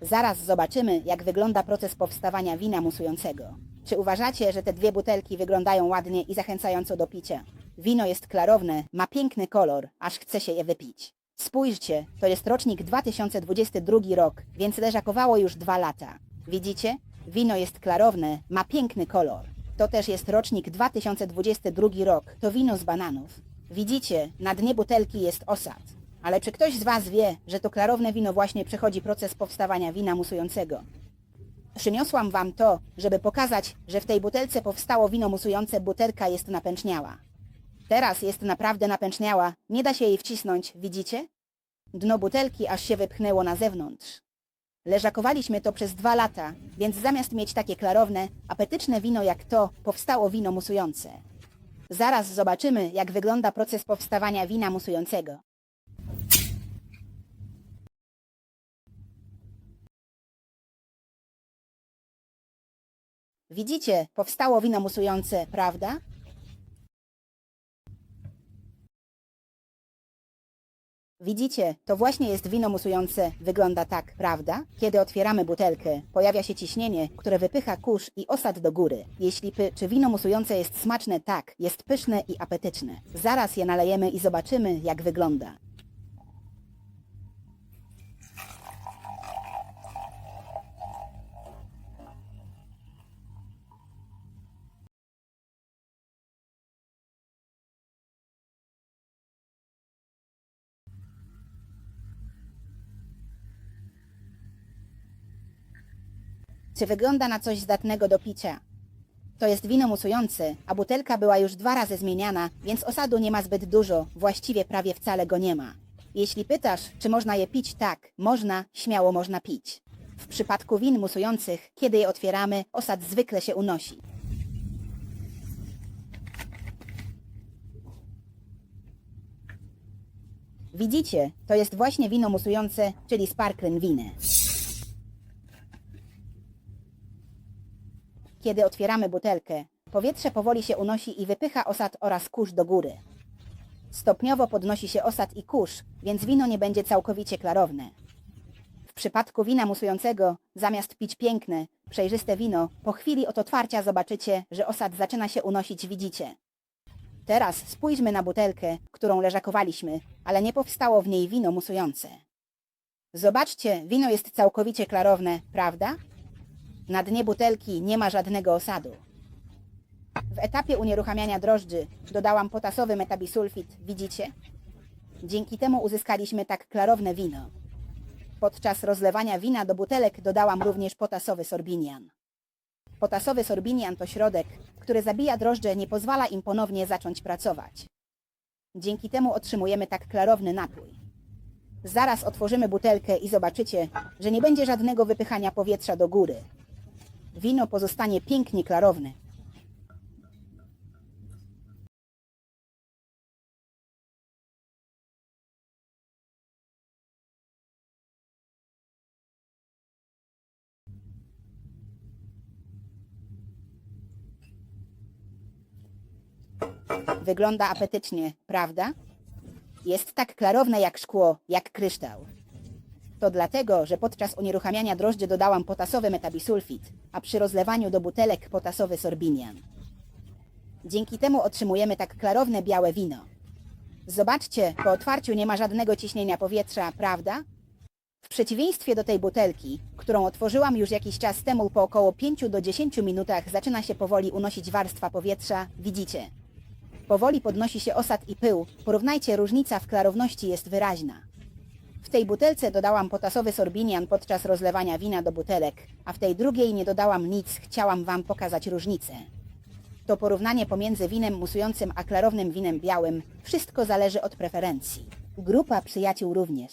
Zaraz zobaczymy, jak wygląda proces powstawania wina musującego. Czy uważacie, że te dwie butelki wyglądają ładnie i zachęcająco do picia? Wino jest klarowne, ma piękny kolor, aż chce się je wypić. Spójrzcie, to jest rocznik 2022 rok, więc leżakowało już dwa lata. Widzicie? Wino jest klarowne, ma piękny kolor. To też jest rocznik 2022 rok, to wino z bananów. Widzicie, na dnie butelki jest osad. Ale czy ktoś z Was wie, że to klarowne wino właśnie przechodzi proces powstawania wina musującego? Przyniosłam Wam to, żeby pokazać, że w tej butelce powstało wino musujące, butelka jest napęczniała. Teraz jest naprawdę napęczniała, nie da się jej wcisnąć, widzicie? Dno butelki aż się wypchnęło na zewnątrz. Leżakowaliśmy to przez dwa lata, więc zamiast mieć takie klarowne, apetyczne wino jak to, powstało wino musujące. Zaraz zobaczymy, jak wygląda proces powstawania wina musującego. Widzicie, powstało wino musujące, prawda? Widzicie, to właśnie jest wino musujące, wygląda tak, prawda? Kiedy otwieramy butelkę, pojawia się ciśnienie, które wypycha kurz i osad do góry. Jeśli py, czy wino musujące jest smaczne, tak, jest pyszne i apetyczne. Zaraz je nalejemy i zobaczymy, jak wygląda. Czy wygląda na coś zdatnego do picia? To jest wino musujące, a butelka była już dwa razy zmieniana, więc osadu nie ma zbyt dużo, właściwie prawie wcale go nie ma. Jeśli pytasz, czy można je pić, tak, można, śmiało można pić. W przypadku win musujących, kiedy je otwieramy, osad zwykle się unosi. Widzicie, to jest właśnie wino musujące, czyli sparkling winy. Kiedy otwieramy butelkę, powietrze powoli się unosi i wypycha osad oraz kurz do góry. Stopniowo podnosi się osad i kurz, więc wino nie będzie całkowicie klarowne. W przypadku wina musującego, zamiast pić piękne, przejrzyste wino, po chwili od otwarcia zobaczycie, że osad zaczyna się unosić, widzicie. Teraz spójrzmy na butelkę, którą leżakowaliśmy, ale nie powstało w niej wino musujące. Zobaczcie, wino jest całkowicie klarowne, prawda? Na dnie butelki nie ma żadnego osadu. W etapie unieruchamiania drożdży dodałam potasowy metabisulfit, widzicie? Dzięki temu uzyskaliśmy tak klarowne wino. Podczas rozlewania wina do butelek dodałam również potasowy sorbinian. Potasowy sorbinian to środek, który zabija drożdże, nie pozwala im ponownie zacząć pracować. Dzięki temu otrzymujemy tak klarowny napój. Zaraz otworzymy butelkę i zobaczycie, że nie będzie żadnego wypychania powietrza do góry. Wino pozostanie pięknie klarowne. Wygląda apetycznie, prawda? Jest tak klarowne jak szkło, jak kryształ. To dlatego, że podczas unieruchamiania drożdży dodałam potasowy metabisulfit, a przy rozlewaniu do butelek potasowy sorbinian. Dzięki temu otrzymujemy tak klarowne białe wino. Zobaczcie, po otwarciu nie ma żadnego ciśnienia powietrza, prawda? W przeciwieństwie do tej butelki, którą otworzyłam już jakiś czas temu, po około 5 do 10 minutach zaczyna się powoli unosić warstwa powietrza, widzicie. Powoli podnosi się osad i pył. Porównajcie, różnica w klarowności jest wyraźna. W tej butelce dodałam potasowy sorbinian podczas rozlewania wina do butelek, a w tej drugiej nie dodałam nic, chciałam Wam pokazać różnicę. To porównanie pomiędzy winem musującym a klarownym winem białym. Wszystko zależy od preferencji. Grupa przyjaciół również.